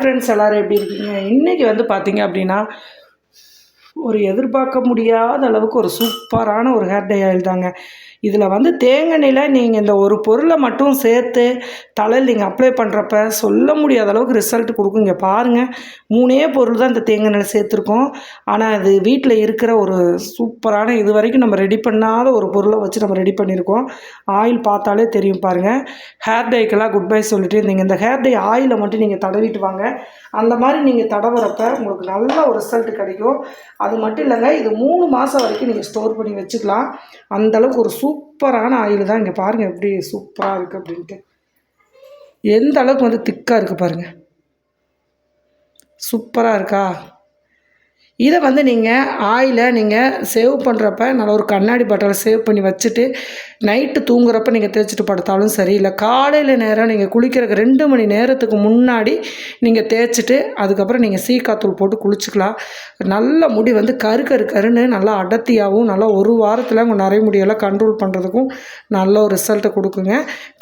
Friends எல்லோரும் எப்படி இருக்கீங்க? இன்றைக்கி வந்து பார்த்தீங்க அப்படின்னா ஒரு எதிர்பார்க்க முடியாத அளவுக்கு ஒரு சூப்பரான ஒரு ஹேர் டை ஆயில் தாங்க இதில் வந்து தேங்காய் நீங்கள் இந்த ஒரு பொருளை மட்டும் சேர்த்து தலையில் நீங்கள் அப்ளை பண்ணுறப்ப சொல்ல முடியாத அளவுக்கு ரிசல்ட் கொடுக்கும் இங்கே பாருங்கள் மூணே பொருள் தான் இந்த தேங்காய் எண்ணெய் சேர்த்துருக்கோம். ஆனால் அது வீட்டில் இருக்கிற ஒரு சூப்பரான இது வரைக்கும் நம்ம ரெடி பண்ணாத ஒரு பொருளை வச்சு நம்ம ரெடி பண்ணியிருக்கோம். ஆயில் பார்த்தாலே தெரியும் பாருங்கள் ஹேர் டைக்கெல்லாம் குட் பை சொல்லிட்டு இருந்தீங்க. இந்த ஹேர் டை ஆயிலை மட்டும் நீங்கள் தடவிட்டு வாங்க. அந்த மாதிரி நீங்கள் தடவுறப்ப உங்களுக்கு நல்ல ஒரு ரிசல்ட் கிடைக்கும். அது மட்டும் இல்லைங்க இது மூணு மாதம் வரைக்கும் நீங்கள் ஸ்டோர் பண்ணி வச்சுக்கலாம். அந்தளவுக்கு ஒரு சூப்பரான ஆயில் தான் இங்கே பாருங்கள் எப்படி சூப்பராக இருக்குது அப்படின்ட்டு. எந்த அளவுக்கு வந்து திக்காக இருக்குது பாருங்கள் சூப்பராக இருக்கா? இதை வந்து நீங்கள் ஆயில் நீங்கள் சேவ் பண்ணுறப்ப நல்ல ஒரு கண்ணாடி பாட்டில் சேவ் பண்ணி வச்சுட்டு நைட்டு தூங்குறப்ப நீங்கள் தேய்ச்சிட்டு படுத்தாலும் சரி இல்லை காலையில் நேரம் நீங்கள் குளிக்கிறதுக்கு ரெண்டு மணி நேரத்துக்கு முன்னாடி நீங்கள் தேய்ச்சிட்டு அதுக்கப்புறம் நீங்கள் சீக்காத்தூள் போட்டு குளிச்சுக்கலாம். நல்ல முடி வந்து கரு கரு கருன்னு நல்லா அடர்த்தியாகவும் நல்லா ஒரு வாரத்தில் உங்கள் நிறைய முடியெல்லாம் கண்ட்ரோல் பண்ணுறதுக்கும் நல்ல ஒரு ரிசல்ட்டை கொடுக்குங்க.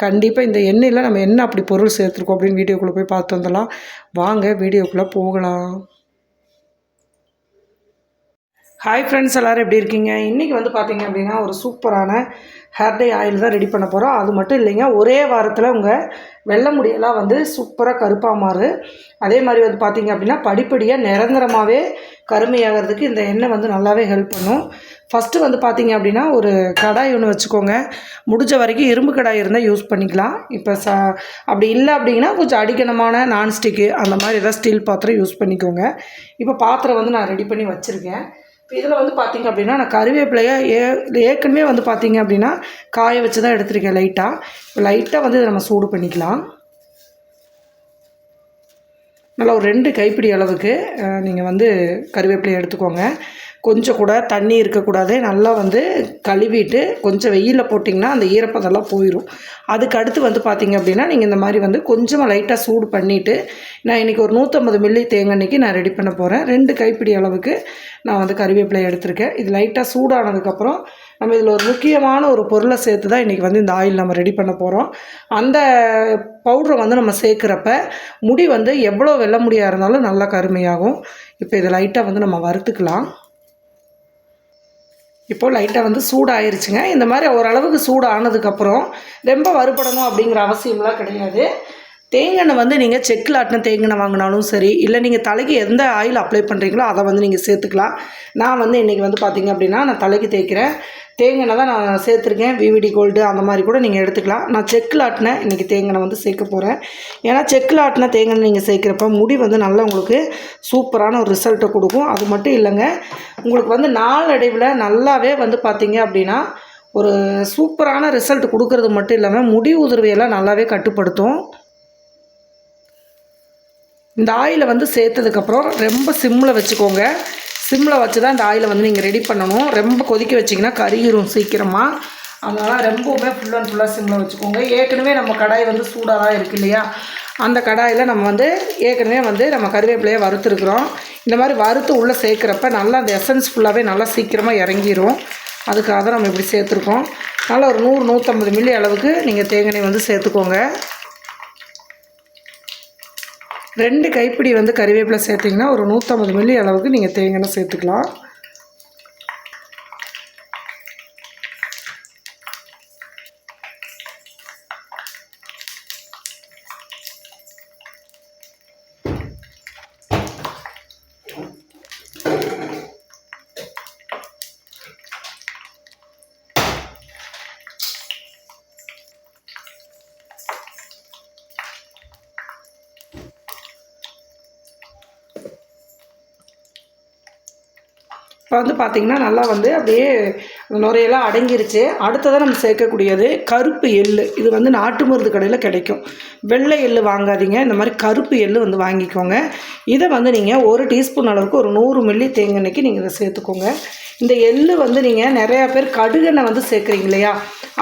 கண்டிப்பாக இந்த எண்ணெயில் நம்ம என்ன அப்படி பொருள் சேர்த்துருக்கோம் அப்படின்னு வீடியோக்குள்ளே போய் பார்த்து வந்துடலாம். வாங்க வீடியோக்குள்ளே போகலாம். ஹாய் ஃப்ரெண்ட்ஸ் எல்லோரும் எப்படி இருக்கீங்க? இன்றைக்கி வந்து பார்த்தீங்க அப்படின்னா ஒரு சூப்பரான ஹேர் டே ஆயில் தான் ரெடி பண்ண போகிறோம் அது மட்டும் இல்லைங்க ஒரே வாரத்தில் உங்கள் வெள்ளை முடியெல்லாம் வந்து சூப்பராக கருப்பாக மாறு. அதே மாதிரி வந்து பார்த்தீங்க அப்படின்னா படிப்படியாக நிரந்தரமாகவே கருமையாகிறதுக்கு இந்த எண்ணெய் வந்து நல்லாவே ஹெல்ப் பண்ணும். ஃபஸ்ட்டு வந்து பார்த்தீங்க அப்படின்னா ஒரு கடாய் ஒன்று வச்சுக்கோங்க. முடிஞ்ச வரைக்கும் இரும்பு கடாய் இருந்தால் யூஸ் பண்ணிக்கலாம். இப்போ ச அப்படி இல்லை அப்படின்னா கொஞ்சம் அடிக்கணமான நான்ஸ்டிக்கு அந்த மாதிரி ஏதாவது ஸ்டீல் பாத்திரம் யூஸ் பண்ணிக்கோங்க. இப்போ பாத்திரம் வந்து நான் ரெடி பண்ணி வச்சுருக்கேன். இப்போ இதில் வந்து பார்த்திங்க அப்படின்னா நான் கருவேப்பிலையை ஏ ஏற்கனவே வந்து பார்த்திங்க அப்படின்னா காய வச்சு தான் எடுத்துருக்கேன் லைட்டாக இப்போ லைட்டாக வந்து இதை நம்ம சூடு பண்ணிக்கலாம். நல்லா ஒரு ரெண்டு கைப்பிடி அளவுக்கு நீங்கள் வந்து கருவேப்பிலையை எடுத்துக்கோங்க. கொஞ்சம் கூட தண்ணி இருக்கக்கூடாது. நல்லா வந்து கழுவிட்டு கொஞ்சம் வெயிலில் போட்டிங்கன்னா அந்த ஈரப்பதெல்லாம் போயிடும் அதுக்கு அடுத்து வந்து பார்த்திங்க அப்படின்னா நீங்கள் இந்த மாதிரி வந்து கொஞ்சமாக லைட்டாக சூடு பண்ணிவிட்டு நான் இன்றைக்கி ஒரு நூற்றம்பது மில்லி தேங்காய்க்கு நான் ரெடி பண்ண போகிறேன் ரெண்டு கைப்பிடி அளவுக்கு நான் வந்து கருவேப்பிலை எடுத்திருக்கேன். இது லைட்டாக சூடானதுக்கப்புறம் நம்ம இதில் ஒரு முக்கியமான ஒரு பொருளை சேர்த்து தான் இன்றைக்கி வந்து இந்த ஆயில் நம்ம ரெடி பண்ண போகிறோம் அந்த பவுட்ரை வந்து நம்ம சேர்க்குறப்ப முடி வந்து எவ்வளோ வெள்ள முடியாக இருந்தாலும் நல்லா கருமையாகும். இப்போ இதை லைட்டாக வந்து நம்ம வறுத்துக்கலாம். இப்போது லைட்டாக வந்து சூடாயிருச்சுங்க. இந்த மாதிரி ஓரளவுக்கு சூடு ஆனதுக்கப்புறம் ரொம்ப வறுபடணும் அப்படிங்கிற அவசியம்லாம் கிடையாது. தேங்காய் வந்து நீங்கள் செக்கில் ஆட்டின தேங்காய் வாங்கினாலும் சரி இல்லை நீங்கள் தலைக்கு எந்த ஆயில் அப்ளை பண்ணுறீங்களோ அதை வந்து நீங்கள் சேர்த்துக்கலாம். நான் வந்து இன்றைக்கி வந்து பார்த்திங்க அப்படின்னா நான் தலைக்கு தேய்க்கிறேன். தேங்காய் தான் நான் சேர்த்துருக்கேன். விவிடி கோல்டு அந்த மாதிரி கூட நீங்கள் எடுத்துக்கலாம். நான் செக்கில் ஆட்டின இன்றைக்கி தேங்காய் வந்து சேர்க்க போகிறேன் ஏன்னா செக்கில் ஆட்டின தேங்காய் நீங்கள் சேர்க்குறப்ப முடி வந்து நல்லா உங்களுக்கு சூப்பரான ஒரு ரிசல்ட்டை கொடுக்கும். அது மட்டும் இல்லைங்க உங்களுக்கு வந்து நாளடைவில் நல்லாவே வந்து பார்த்திங்க அப்படின்னா ஒரு சூப்பரான ரிசல்ட் கொடுக்கறது மட்டும் இல்லாமல் முடி உதிர்வையெல்லாம் நல்லாவே கட்டுப்படுத்தும். இந்த ஆயிலை வந்து சேர்த்ததுக்கப்புறம் ரொம்ப சிம்மில் வச்சுக்கோங்க. சிம்மில் வச்சு தான் இந்த ஆயிலை வந்து நீங்கள் ரெடி பண்ணணும். ரொம்ப கொதிக்க வச்சிங்கன்னா கருகிரும் சீக்கிரமாக அதனால் ரொம்பவுமே ஃபுல் அண்ட் ஃபுல்லாக சிம்மில் வச்சுக்கோங்க. ஏற்கனவே நம்ம கடாய் வந்து சூடாக தான் இருக்குது இல்லையா? அந்த கடாயில் நம்ம வந்து ஏற்கனவே வந்து நம்ம கருவேப்பிலையை வறுத்துருக்குறோம். இந்த மாதிரி வறுத்து உள்ளே சேர்க்குறப்ப நல்லா அந்த எசன்ஸ் ஃபுல்லாகவே நல்லா சீக்கிரமாக இறங்கிரும். அதுக்காக தான் நம்ம இப்படி சேர்த்துருக்கோம். நல்லா ஒரு நூறு நூற்றம்பது மில்லி அளவுக்கு நீங்கள் தேங்காய் வந்து சேர்த்துக்கோங்க. ரெண்டு கைப்பிடி வந்து கறிவேப்பிலை சேர்த்திங்கன்னா ஒரு நூற்றம்பது மில்லி அளவுக்கு நீங்கள் தேங்காய் சேர்த்துக்கலாம். இப்போ வந்து பார்த்திங்கன்னா நல்லா வந்து அப்படியே நுரையெல்லாம் அடங்கிருச்சு. அடுத்ததாக நம்ம சேர்க்கக்கூடியது கருப்பு எள் இது வந்து நாட்டு மருந்து கடையில் கிடைக்கும். வெள்ளை எள் வாங்காதீங்க. இந்த மாதிரி கருப்பு எள் வந்து வாங்கிக்கோங்க. இதை வந்து நீங்கள் ஒரு டீஸ்பூன் அளவுக்கு ஒரு நூறு மில்லி தேங்கெண்ணெய்க்கு நீங்கள் இதை சேர்த்துக்கோங்க. இந்த எள் வந்து நீங்கள் நிறையா பேர் கடுகெண்ணெய் வந்து சேர்க்குறீங்க இல்லையா?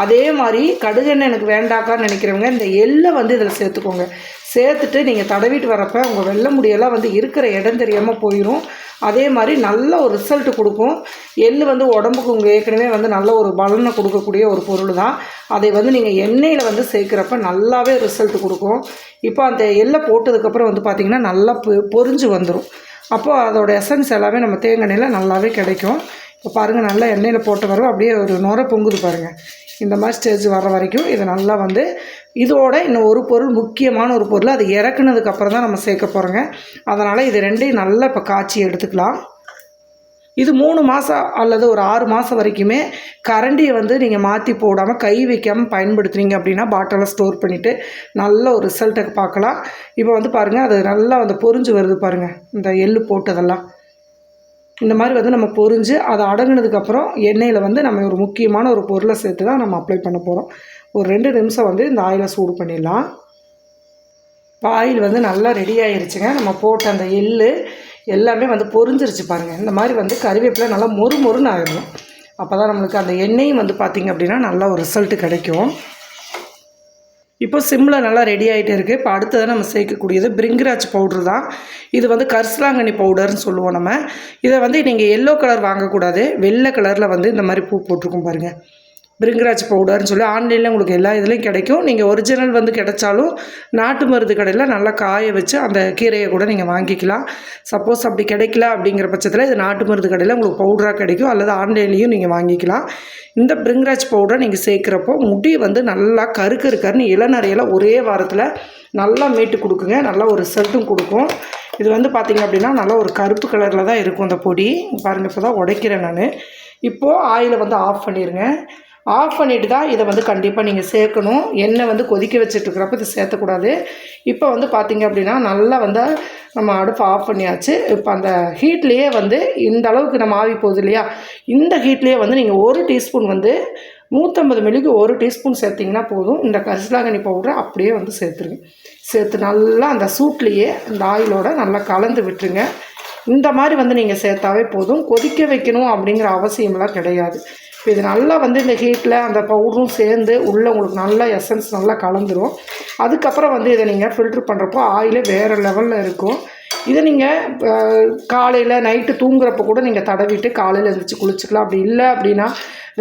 அதே மாதிரி கடுகெண்ணெய் எனக்கு வேண்டாக்கான்னு நினைக்கிறவங்க இந்த எள்ளை வந்து இதில் சேர்த்துக்கோங்க. சேர்த்துட்டு நீங்கள் தடவிட்டு வரப்போ உங்கள் வெள்ளை முடியெல்லாம் வந்து இருக்கிற இடம் தெரியாமல் போயிடும் அதே மாதிரி நல்ல ஒரு ரிசல்ட் கொடுக்கும். எள் வந்து உடம்புக்கு உங்கள் ஏற்கனவே வந்து நல்ல ஒரு பலனை கொடுக்கக்கூடிய ஒரு பொருள் தான் அதை வந்து நீங்கள் எண்ணெயில் வந்து சேர்க்குறப்ப நல்லாவே ரிசல்ட் கொடுக்கும். இப்போ அந்த எள்ளை போட்டதுக்கப்புறம் வந்து பார்த்திங்கன்னா நல்லா பொ பொரிஞ்சு வந்துடும் அப்போது அதோட எசன்ஸ் எல்லாமே நம்ம தேங்காய் எண்ணெயில் நல்லாவே கிடைக்கும். இப்போ பாருங்கள் நல்லா எண்ணெயில் போட்டு வரும் அப்படியே ஒரு நுர பொங்குது பாருங்கள் இந்த மாதிரி ஸ்டேஜ் வர வரைக்கும் இதை நல்லா வந்து இதோட இன்னும் ஒரு பொருள் முக்கியமான ஒரு பொருள் அது இறக்குனதுக்கு அப்புறம் தான் நம்ம சேர்க்க போகிறோங்க அதனால் இது ரெண்டையும் நல்லா இப்போ காய்ச்சி எடுத்துக்கலாம். இது மூணு மாதம் அல்லது ஒரு ஆறு மாதம் வரைக்குமே கரண்டியை வந்து நீங்கள் மாற்றி போடாமல் கை வைக்காமல் பயன்படுத்துனீங்க அப்படின்னா பாட்டிலில் ஸ்டோர் பண்ணிவிட்டு நல்ல ஒரு ரிசல்ட்டை பார்க்கலாம். இப்போ வந்து பாருங்கள் அது நல்லா வந்து பொரிஞ்சு வருது பாருங்கள் இந்த எள்ளு போட்டதெல்லாம். இந்த மாதிரி வந்து நம்ம பொரிஞ்சு அதை அடங்குனதுக்கப்புறம் எண்ணெயில் வந்து நம்ம ஒரு முக்கியமான ஒரு பொருளை சேர்த்து தான் நம்ம அப்ளை பண்ண போகிறோம் ஒரு ரெண்டு நிமிஷம் வந்து இந்த ஆயிலை சூடு பண்ணிடலாம். இப்போ ஆயில் வந்து நல்லா ரெடி ஆகிருச்சுங்க நம்ம போட்ட அந்த எள்ளு எல்லாமே வந்து பொரிஞ்சிருச்சு பாருங்கள் இந்த மாதிரி வந்து கறிவேப்பிலை நல்லா மொறு மொறுன்னு ஆகிடும் அப்போ தான் நம்மளுக்கு அந்த எண்ணெயும் வந்து பார்த்திங்க அப்படின்னா நல்ல ஒரு ரிசல்ட்டு கிடைக்கும். இப்போ சிம்மில் நல்லா ரெடி ஆகிட்டே இருக்குது இப்போ அடுத்ததாக நம்ம சேர்க்கக்கூடியது பிரிங்கராஜ் பவுட்ரு தான். இது வந்து கரிசலாங்கண்ணி பவுடர்னு சொல்லுவோம் நம்ம. இதை வந்து நீங்கள் எல்லோ கலர் வாங்கக்கூடாது. வெள்ளை கலரில் வந்து இந்த மாதிரி பூ போட்டிருக்கும் பாருங்கள் பிரிங்கராஜ் பவுடர்னு சொல்லி ஆன்லைனில் உங்களுக்கு எல்லா இதுலேயும் கிடைக்கும். நீங்கள் ஒரிஜினல் வந்து கிடைச்சாலும் நாட்டு மருந்து கடையில் நல்லா காய வச்சு அந்த கீரையை கூட நீங்கள் வாங்கிக்கலாம். சப்போஸ் அப்படி கிடைக்கல அப்படிங்கிற பட்சத்தில் இது நாட்டு மருந்து கடையில் உங்களுக்கு பவுடராக கிடைக்கும். அல்லது ஆன்லைன்லேயும் நீங்கள் வாங்கிக்கலாம். இந்த பிரிங்கராஜ் பவுடரை நீங்கள் சேர்க்குறப்போ முடி வந்து நல்லா கருக்கு இருக்காருன்னு இளநறையில் ஒரே வாரத்தில் நல்லா மீட்டு கொடுக்குங்க. நல்லா ஒரு ரிசல்ட்டும் கொடுக்கும். இது வந்து பார்த்திங்க அப்படின்னா நல்லா ஒரு கருப்பு கலரில் தான் இருக்கும் அந்த பொடி. பாருங்கள் இப்போ தான் உடைக்கிறேன் நான். இப்போது ஆயிலை வந்து ஆஃப் பண்ணிடுங்க ஆஃப் பண்ணிட்டு தான் இதை வந்து கண்டிப்பாக நீங்கள் சேர்க்கணும். எண்ணெய் வந்து கொதிக்க வச்சுட்டுருக்குறப்ப இதை சேர்த்தக்கூடாது. இப்போ வந்து பார்த்திங்க அப்படின்னா நல்லா வந்து நம்ம அடுப்பு ஆஃப் பண்ணியாச்சு. இப்போ அந்த ஹீட்லேயே வந்து இந்த அளவுக்கு நம்ம ஆவி போகுது இல்லையா? இந்த ஹீட்லேயே வந்து நீங்கள் ஒரு டீஸ்பூன் வந்து நூற்றம்பது மில்லிக்கு ஒரு டீஸ்பூன் சேர்த்திங்கன்னா போதும். இந்த கரிசலாங்கண்ணி பவுடரை அப்படியே வந்து சேர்த்துருங்க. சேர்த்து நல்லா அந்த சூட்லேயே அந்த ஆயிலோட நல்லா கலந்து விட்டுருங்க. இந்த மாதிரி வந்து நீங்கள் சேர்த்தாவே போதும். கொதிக்க வைக்கணும் அப்படிங்கிற அவசியம்லாம் கிடையாது. இது நல்லா வந்து இந்த ஹீட்டில் அந்த பவுடரும் சேர்ந்து உள்ளே உங்களுக்கு நல்லா எசன்ஸ் நல்லா கலந்துரும். அதுக்கப்புறம் வந்து இதை நீங்கள் ஃபில்ட்ரு பண்ணுறப்போ ஆயிலே வேறு லெவலில் இருக்கும். இதை நீங்கள் காலையில் நைட்டு தூங்குறப்போ கூட நீங்கள் தடவிட்டு காலையில் எழுந்திரிச்சு குளிச்சுக்கலாம். அப்படி இல்லை அப்படின்னா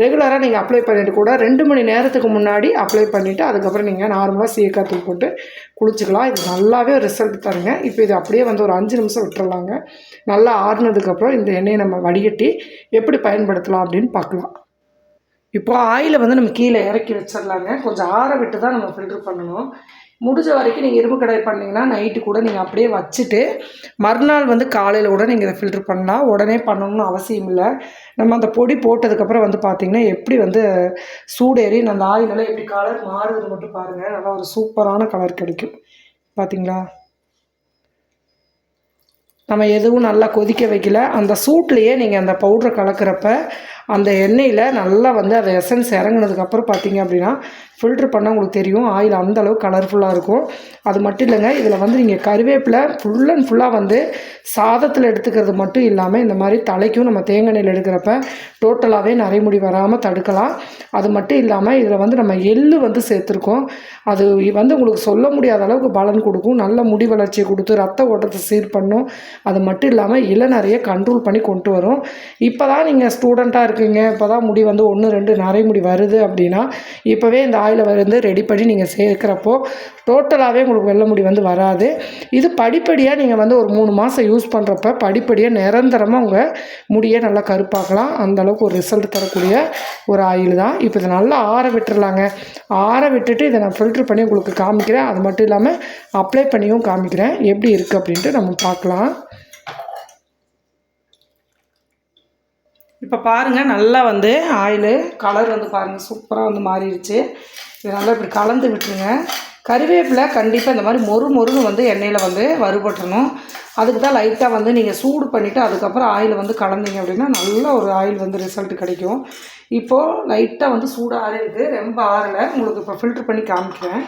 ரெகுலராக நீங்கள் அப்ளை பண்ணிவிட்டு கூட ரெண்டு மணி நேரத்துக்கு முன்னாடி அப்ளை பண்ணிவிட்டு அதுக்கப்புறம் நீங்கள் நார்மலாக சீக்காத்தூள் போட்டு குளிச்சுக்கலாம். இது நல்லாவே ரிசல்ட் தருங்க. இப்போ இது அப்படியே வந்து ஒரு அஞ்சு நிமிஷம் விட்டுறலாங்க. நல்லா ஆறுனதுக்கப்புறம் இந்த எண்ணெயை நம்ம வடிகட்டி எப்படி பயன்படுத்தலாம் அப்படின்னு பார்க்கலாம். இப்போ ஆயிலை வந்து நம்ம கீழே இறக்கி வச்சிடலாங்க. கொஞ்சம் ஆற விட்டு தான் நம்ம ஃபில்ட்ரு பண்ணணும். முடிஞ்ச வரைக்கும் நீங்கள் இரும்பு கடை பண்ணிங்கன்னா நைட்டு கூட நீங்கள் அப்படியே வச்சுட்டு மறுநாள் வந்து காலையில் கூட நீங்கள் இதை ஃபில்ட்ரு பண்ணலாம். உடனே பண்ணணும்னு அவசியம் இல்லை. நம்ம அந்த பொடி போட்டதுக்கப்புறம் வந்து பார்த்திங்கன்னா எப்படி வந்து சூடேறி அந்த ஆயிலெல்லாம் எப்படி கலர் மாறுது மட்டும் பாருங்கள் நல்லா ஒரு சூப்பரான கலர் கிடைக்கும். பார்த்திங்களா நம்ம எதுவும் நல்லா கொதிக்க வைக்கல. அந்த சூட்லேயே நீங்கள் அந்த பவுட்ரை கலக்கிறப்ப அந்த எண்ணெயில் நல்லா வந்து அந்த எசன்ஸ் இறங்குனதுக்கப்புறம் பார்த்தீங்க அப்படின்னா ஃபில்ட்ரு பண்ணால் உங்களுக்கு தெரியும் ஆயில் அந்தளவு கலர்ஃபுல்லாக இருக்கும். அது மட்டும் இல்லைங்க இதில் வந்து நீங்கள் கருவேப்பிலை ஃபுல் அண்ட் ஃபுல்லாக வந்து சாதத்தில் எடுத்துக்கிறது மட்டும் இல்லாமல் இந்த மாதிரி தலைக்கும் நம்ம தேங்காய் எண்ணெயில் எடுக்கிறப்ப டோட்டலாகவே நரைமுடி வராமல் தடுக்கலாம். அது மட்டும் இல்லாமல் இதில் வந்து நம்ம எள்ளு வந்து சேர்த்துருக்கோம். அது வந்து உங்களுக்கு சொல்ல முடியாத அளவுக்கு பலன் கொடுக்கும். நல்ல முடி வளர்ச்சியை கொடுத்து ரத்த ஓட்டத்தை சீர் பண்ணும். அது மட்டும் இல்லாமல் இளநறைய கண்ட்ரோல் பண்ணி கொண்டு வரும். இப்போ தான் நீங்கள் ஸ்டூடெண்ட்டாக இருக்குங்க. இப்போ தான் முடி வந்து ஒன்று ரெண்டு நரைமுடி வருது அப்படின்னா இப்போவே இந்த ஆயிலை வந்து ரெடி பண்ணி நீங்கள் சேர்க்குறப்போ டோட்டலாகவே உங்களுக்கு வெள்ளை முடி வந்து வராது. இது படிப்படியாக நீங்கள் வந்து ஒரு மூணு மாதம் யூஸ் பண்ணுறப்ப படிப்படியாக நிரந்தரமாக உங்கள் முடியை நல்லா கருப்பாக்கலாம். அந்தளவுக்கு ஒரு ரிசல்ட் தரக்கூடிய ஒரு ஆயில் தான். இப்போ இதை நல்லா ஆற விட்டுறலாங்க. ஆற விட்டுட்டு இதை நான் ஃபில்ட்ரு பண்ணி உங்களுக்கு காமிக்கிறேன். அது மட்டும் இல்லாமல் அப்ளை பண்ணியும் காமிக்கிறேன். எப்படி இருக்குது அப்படின்ட்டு நம்ம பார்க்கலாம். இப்போ பாருங்கள் நல்லா வந்து ஆயிலு கலர் வந்து பாருங்கள் சூப்பராக வந்து மாறிடுச்சு. இது நல்லா இப்படி கலந்து விட்டுருங்க. கறிவேப்பிலை கண்டிப்பாக இந்த மாதிரி மொறு மொறுன்னு வந்து எண்ணெயில் வந்து வறுபட்டுறணும். அதுக்கு தான் லைட்டாக வந்து நீங்கள் சூடு பண்ணிவிட்டு அதுக்கப்புறம் ஆயில் வந்து கலந்தீங்க அப்படின்னா நல்ல ஒரு ஆயில் வந்து ரிசல்ட் கிடைக்கும். இப்போது லைட்டாக வந்து சூடாக இருக்குது ரொம்ப ஆறலை. உங்களுக்கு இப்போ ஃபில்ட்ரு பண்ணி காமிக்கிறேன்.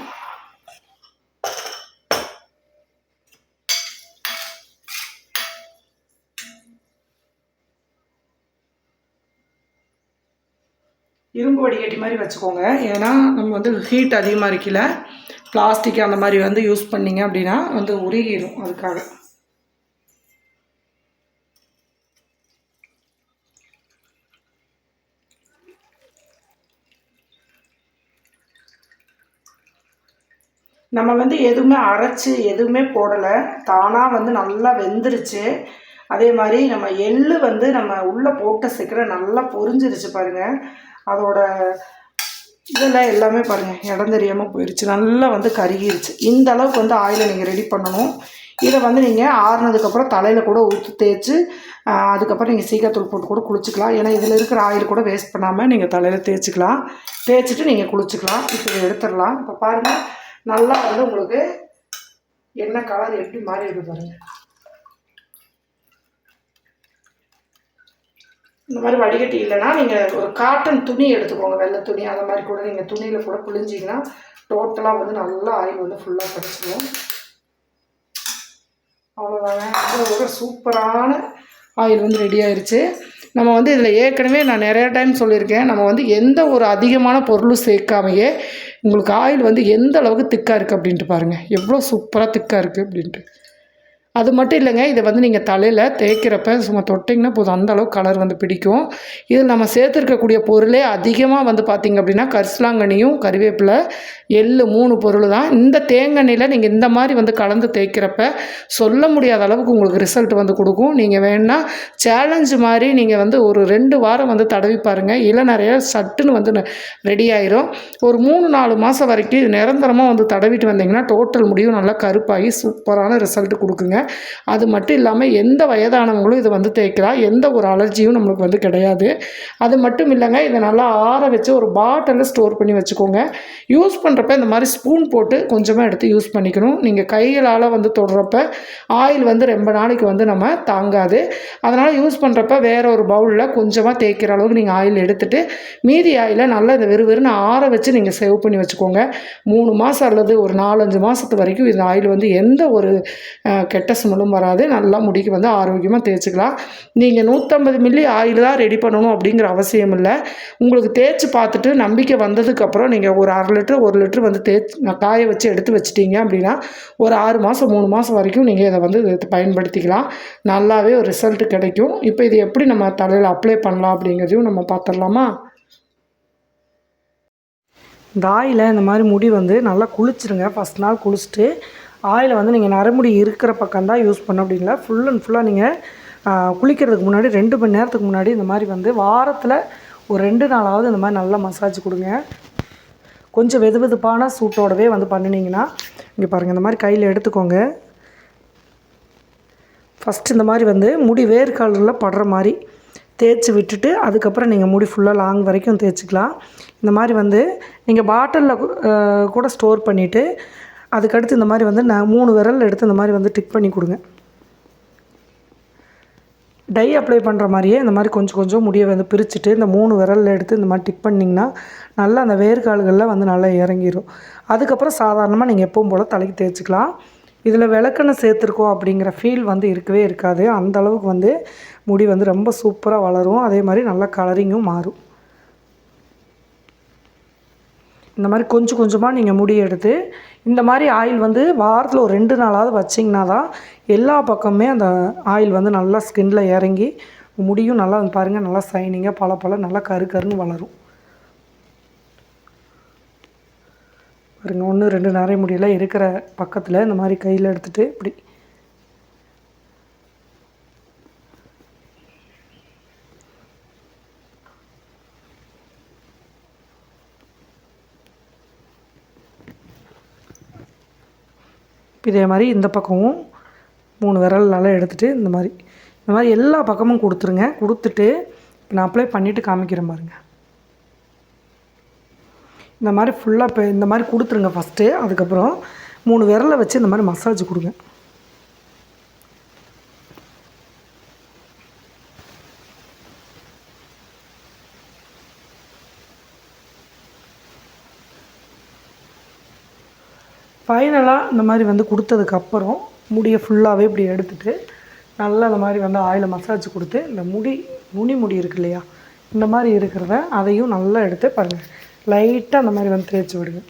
இரும்பு வடிகட்டி மாதிரி வச்சுக்கோங்க. ஏன்னா நம்ம வந்து ஹீட் அதிகமாக இருக்கல பிளாஸ்டிக் அந்த மாதிரி வந்து யூஸ் பண்ணிங்க அப்படின்னா வந்து உருகிடும் அதுக்காக. நம்ம வந்து எதுவுமே அரைச்சி எதுவுமே போடலை. தானாக வந்து நல்லா வெந்துருச்சு. அதே மாதிரி நம்ம எள்ளு வந்து நம்ம உள்ளே போட்ட சீக்கிரம் நல்லா பொறிஞ்சிருச்சு பாருங்கள் அதோட இதெல்லாம் எல்லாமே பாருங்கள் இடம் தெரியாமல் போயிடுச்சு நல்லா வந்து கருகிருச்சு. இந்த அளவுக்கு வந்து ஆயிலை நீங்கள் ரெடி பண்ணணும். இதை வந்து நீங்கள் ஆறுனதுக்கப்புறம் தலையில் கூட ஊற்றி தேய்ச்சி அதுக்கப்புறம் நீங்கள் சீக்காத்தூள் போட்டு கூட குளிச்சுக்கலாம். ஏன்னா இதில் இருக்கிற ஆயில் கூட வேஸ்ட் பண்ணாமல் நீங்கள் தலையில் தேய்ச்சிக்கலாம். தேய்ச்சிட்டு நீங்கள் குளிச்சுக்கலாம். இப்போ எடுத்துடலாம். இப்போ பாருங்கள் நல்லா வந்து உங்களுக்கு என்ன கலர் எப்படி மாறி இருக்கு பாருங்கள் இந்த மாதிரி வடிகட்டி இல்லைன்னா நீங்கள் ஒரு காட்டன் துணி எடுத்துக்கோங்க வெள்ளை துணி அந்த மாதிரி கூட நீங்கள் துணியில் கூட புழிஞ்சிங்கன்னா டோட்டலாக வந்து நல்லா ஆயில் வந்து ஃபுல்லாக கிடச்சிடும் அவ்வளோதாங்க இது ஒரு சூப்பரான ஆயில் வந்து ரெடி ஆயிடுச்சு நம்ம வந்து இதில் ஏற்கனவே நான் நிறையா டைம் சொல்லியிருக்கேன். நம்ம வந்து எந்த ஒரு அதிகமான பொருளும் சேர்க்காமையே உங்களுக்கு ஆயில் வந்து எந்த அளவுக்கு திக்காக இருக்குது அப்படின்ட்டு பாருங்கள் எவ்வளோ சூப்பராக திக்காக இருக்குது அப்படின்ட்டு. அது மட்டும் இல்லைங்க இதை வந்து நீங்கள் தலையில் தேய்க்கிறப்ப சும்மா தொட்டிங்கன்னா போதும். அந்த அளவுக்கு கலர் வந்து பிடிக்கும். இதில் நம்ம சேர்த்துருக்கக்கூடிய பொருளே அதிகமாக வந்து பார்த்திங்க அப்படின்னா கரிசலாங்கண்ணியும் கறிவேப்பிலை எள்ளு மூணு பொருள் தான். இந்த தேங்கண்ணியில் நீங்கள் இந்த மாதிரி வந்து கலந்து தேய்க்கிறப்ப சொல்ல முடியாத அளவுக்கு உங்களுக்கு ரிசல்ட் வந்து கொடுக்கும். நீங்கள் வேணால் சேலஞ்சு மாதிரி நீங்கள் வந்து ஒரு ரெண்டு வாரம் வந்து தடவி பாருங்கள் இல்லை நிறைய சட்டுன்னு வந்து ரெடி ஆயிரும். ஒரு மூணு நாலு மாதம் வரைக்கும் இது நிரந்தரமாக வந்து தடவிட்டு வந்தீங்கன்னா டோட்டல் முடியும். நல்லா கருப்பாகி சூப்பரான ரிசல்ட் கொடுக்குங்க. அது மட்டும் இல்லாமல் எந்த வயதானவங்களும் இதை வந்து தேய்க்கலாம் எந்த ஒரு அலர்ஜியும் நம்மளுக்கு வந்து கிடையாது. அது மட்டும் இல்லைங்க இதை நல்லா ஆற வச்சு ஒரு பாட்டிலில் ஸ்டோர் பண்ணி வச்சுக்கோங்க. யூஸ் பண்ணுறப்ப இந்த மாதிரி ஸ்பூன் போட்டு கொஞ்சமாக எடுத்து யூஸ் பண்ணிக்கணும். நீங்கள் கைகளால் வந்து தொடுறப்ப ஆயில் வந்து ரொம்ப நாளைக்கு வந்து நம்ம தாங்காது. அதனால் யூஸ் பண்ணுறப்ப வேறு ஒரு பவுலில் கொஞ்சமாக தேய்க்கிற அளவுக்கு நீங்கள் ஆயில் எடுத்துட்டு மீதி ஆயிலை நல்லா இந்த வெறு வெறுன்னு ஆற வச்சு நீங்கள் சேவ் பண்ணி வச்சுக்கோங்க. மூணு மாதம் அல்லது ஒரு நாலஞ்சு மாதத்து வரைக்கும் இந்த ஆயில் வந்து எந்த ஒரு கெட்ட மூலம் வராது. நல்லா முடிக்கு வந்து ஆரோக்கியமாக தேய்ச்சிக்கலாம். நீங்கள் நூற்றம்பது மில்லி ஆயில் தான் ரெடி பண்ணணும் அப்படிங்கிற அவசியம் இல்லை. உங்களுக்கு தேய்ச்சி பார்த்துட்டு நம்பிக்கை வந்ததுக்கப்புறம் நீங்கள் ஒரு அரை லிட்டர் ஒரு லிட்டர் வந்து தேய்ச்சி காய வச்சு எடுத்து வச்சிட்டிங்க அப்படின்னா ஒரு ஆறு மாதம் மூணு மாதம் வரைக்கும் நீங்கள் இதை வந்து இதை பயன்படுத்திக்கலாம். நல்லாவே ஒரு ரிசல்ட் கிடைக்கும். இப்போ இது எப்படி நம்ம தலையில் அப்ளை பண்ணலாம் அப்படிங்கிறதையும் நம்ம பார்த்துடலாமா? இந்த இந்த மாதிரி முடி வந்து நல்லா குளிச்சிருங்க. ஃபஸ்ட் நாள் குளிச்சுட்டு ஆயில் வந்து நீங்கள் நரமுடி இருக்கிற பக்கம் தான் யூஸ் பண்ண அப்படிங்களா ஃபுல் அண்ட் ஃபுல்லாக நீங்கள் குளிக்கிறதுக்கு முன்னாடி ரெண்டு மணி நேரத்துக்கு முன்னாடி இந்த மாதிரி வந்து வாரத்தில் ஒரு ரெண்டு நாளாவது இந்த மாதிரி நல்லா மசாஜ் கொடுங்க. கொஞ்சம் வெது வெதுப்பான சூட்டோடவே வந்து பண்ணினீங்கன்னா இங்கே பாருங்கள் இந்த மாதிரி கையில் எடுத்துக்கோங்க. ஃபஸ்ட் இந்த மாதிரி வந்து முடி வேர்க்காலில் படுற மாதிரி தேய்ச்சி விட்டுட்டு அதுக்கப்புறம் நீங்கள் முடி ஃபுல்லாக லாங் வரைக்கும் தேய்ச்சிக்கலாம். இந்த மாதிரி வந்து நீங்கள் பாட்டிலில் கூட ஸ்டோர் பண்ணிவிட்டு அதுக்கடுத்து இந்த மாதிரி வந்து நான் மூணு விரல் எடுத்து இந்த மாதிரி வந்து டிக் பண்ணி கொடுங்க. டை அப்ளை பண்ணுற மாதிரியே இந்த மாதிரி கொஞ்சம் கொஞ்சம் முடியை வந்து பிரிச்சுட்டு இந்த மூணு விரலில் எடுத்து இந்த மாதிரி டிக் பண்ணிங்கன்னா நல்லா அந்த வேர்க்கால்களில் வந்து நல்லா இறங்கிடும் அதுக்கப்புறம் சாதாரணமாக நீங்கள் எப்பவும் போல் தலைக்கு தேய்ச்சிக்கலாம். இதில் விளக்கெண்ணெய் சேர்த்துருக்கோம் அப்படிங்கிற ஃபீல் வந்து இருக்கவே இருக்காது. அந்தளவுக்கு வந்து முடி வந்து ரொம்ப சூப்பராக வளரும். அதே மாதிரி நல்லா கலரிங்கும் மாறும். இந்த மாதிரி கொஞ்சம் கொஞ்சமாக நீங்கள் முடி எடுத்து இந்த மாதிரி ஆயில் வந்து வாரத்தில் ஒரு ரெண்டு நாளாவது வச்சிங்கன்னா தான் எல்லா பக்கமுமே அந்த ஆயில் வந்து நல்லா ஸ்கின்ல இறங்கி முடியும். நல்லா வந்து பாருங்கள் நல்லா சைனிங்காக பல பல நல்லா கரு கருன்னு வளரும். பாருங்கள் ஒன்று ரெண்டு நிறைய முடியெல்லாம் இருக்கிற பக்கத்தில் இந்த மாதிரி கையில் எடுத்துகிட்டு இப்படி இதே மாதிரி இந்த பக்கமும் மூணு விரல் நல்லா எடுத்துகிட்டு இந்த மாதிரி. இந்த மாதிரி எல்லா பக்கமும் கொடுத்துருங்க. கொடுத்துட்டு நான் அப்ளை பண்ணிவிட்டு காமிக்கிறேன் பாருங்க. இந்த மாதிரி ஃபுல்லாக இப்போ இந்த மாதிரி கொடுத்துருங்க ஃபஸ்ட்டு அதுக்கப்புறம் மூணு விரலை வச்சு இந்த மாதிரி மசாஜ் கொடுங்க. ஃபைனலாக இந்த மாதிரி வந்து கொடுத்ததுக்கப்புறம் முடியை ஃபுல்லாகவே இப்படி எடுத்துட்டு நல்லா இந்த மாதிரி வந்து ஆயில் மசாஜ் கொடுத்து இந்த முடி நுனி முடி இருக்கு இல்லையா? இந்த மாதிரி இருக்கிறத அதையும் நல்லா எடுத்து பாருங்கள் லைட்டாக அந்த மாதிரி வந்து தேய்ச்சி விடுங்க.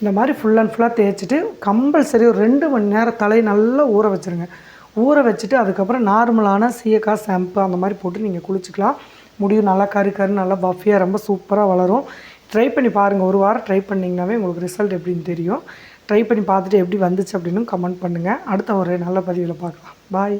இந்த மாதிரி ஃபுல் அண்ட் ஃபுல்லாக தேய்ச்சிட்டு கம்பல்சரி ஒரு ரெண்டு மணி நேரம் தலையை நல்லா ஊற வச்சுருங்க. ஊற வச்சுட்டு அதுக்கப்புறம் நார்மலான சீயக்காய் ஷாம்பு அந்த மாதிரி போட்டு நீங்கள் குளிச்சுக்கலாம். முடியும். நல்லா கரு கரு நல்லா பஃபியாக ரொம்ப சூப்பராக வளரும். ட்ரை பண்ணி பாருங்கள் ஒரு வாரம் ட்ரை பண்ணிங்கனாவே உங்களுக்கு ரிசல்ட் எப்படின்னு தெரியும். ட்ரை பண்ணி பார்த்துட்டு எப்படி வந்துச்சு அப்படின்னு கமெண்ட் பண்ணுங்கள் அடுத்த ஒரு நல்ல பதிவில் பார்க்கலாம். பாய்